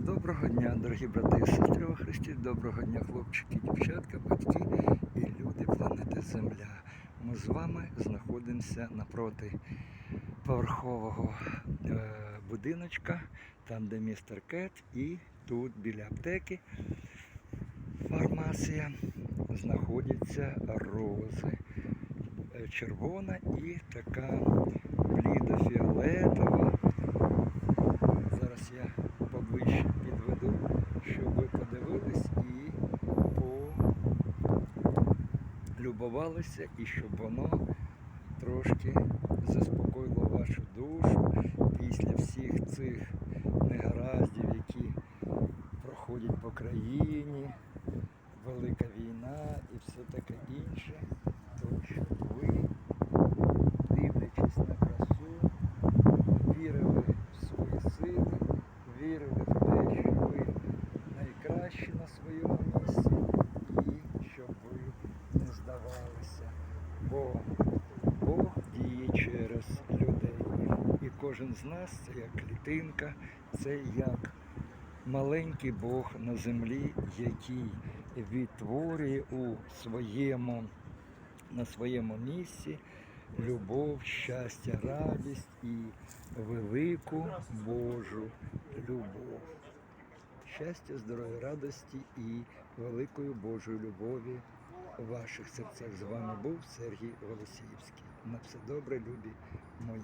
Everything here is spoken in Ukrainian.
Доброго дня, дорогі брати і сестри у Христі, доброго дня, хлопчики, дівчатка, батьки і люди планети Земля. Ми з вами знаходимося напроти поверхового е, будиночка, там, де містер Кет, і тут біля аптеки фармація знаходяться рози. Е, Червона і така полюбувалися, і щоб воно трошки заспокоїло вашу душу після всіх цих негараздів, які проходять по країні, велика війна і все таке інше, то щоб ви, дивлячись на красу, вірили в свої сили, вірили в те, що ви найкращі на своєму місці, і щоб ви не здавалися. Бо Бог діє через людей. І кожен з нас це як клітинка, це як маленький Бог на землі, який відтворює у своєму, на своєму місці любов, щастя, радість і велику Божу любов. Щастя, здоров'я, радості і великої Божої любові у ваших серцях. З вами був Сергій Голосіївський. На все добре, любі мої.